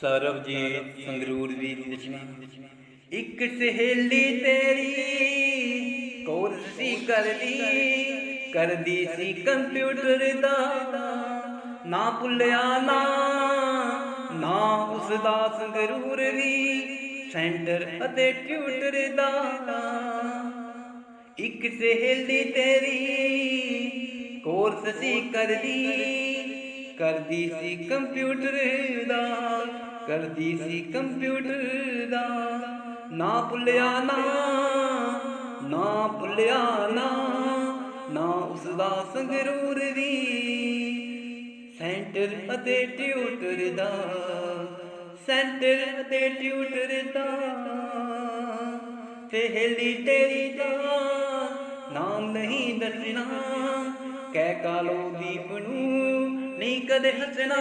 ਸਰਬਜੀਤ ਸੰਗਰੂਰ ਦੀ ਰਚਨਾ। ਇੱਕ ਸਹੇਲੀ ਤੇਰੀ, ਕੋਰਸ ਸੀ ਕਰਦੀ ਕਰਦੀ ਸੀ ਕੰਪਿਊਟਰ ਦਾ। ਨਾ ਭੁੱਲਿਆ, ਨਾ ਨਾ ਉਸ ਦਾ ਸੰਗਰੂਰ ਦੀ ਸੈਂਟਰ ਅਤੇ ਟਿਊਟਰ ਦਾ। ਇੱਕ ਸਹੇਲੀ ਤੇਰੀ, ਕੋਰਸ ਸੀ ਕਰਦੀ ਕਰਦੀ ਸੀ ਕੰਪਿਊਟਰ ਦਾ। ਕਰਦੀ ਸੀ ਕੰਪਿਊਟਰ ਦਾ। ਨਾ ਭੁੱਲਿਆ ਨਾ ਨਾ ਭੁੱਲਿਆ ਨਾ ਨਾ ਉਸ ਦਾ ਸੰਗਰੂਰ ਵੀ। ਸੈਂਟਰ ਅਤੇ ਟਿਊਟਰ ਦਾ, ਸੈਂਟਰ ਅਤੇ ਟਿਊਟਰ ਦਾ। ਸਹੇਲੀ ਤੇਰੀ ਦਾ ਨਾਮ ਨਹੀਂ ਦੱਸਣਾ। ਕਹਿ ਕਾਲੋ ਦੀਪ ਨੂੰ ਨਹੀਂ ਕਦੇ ਹੱਸਣਾ।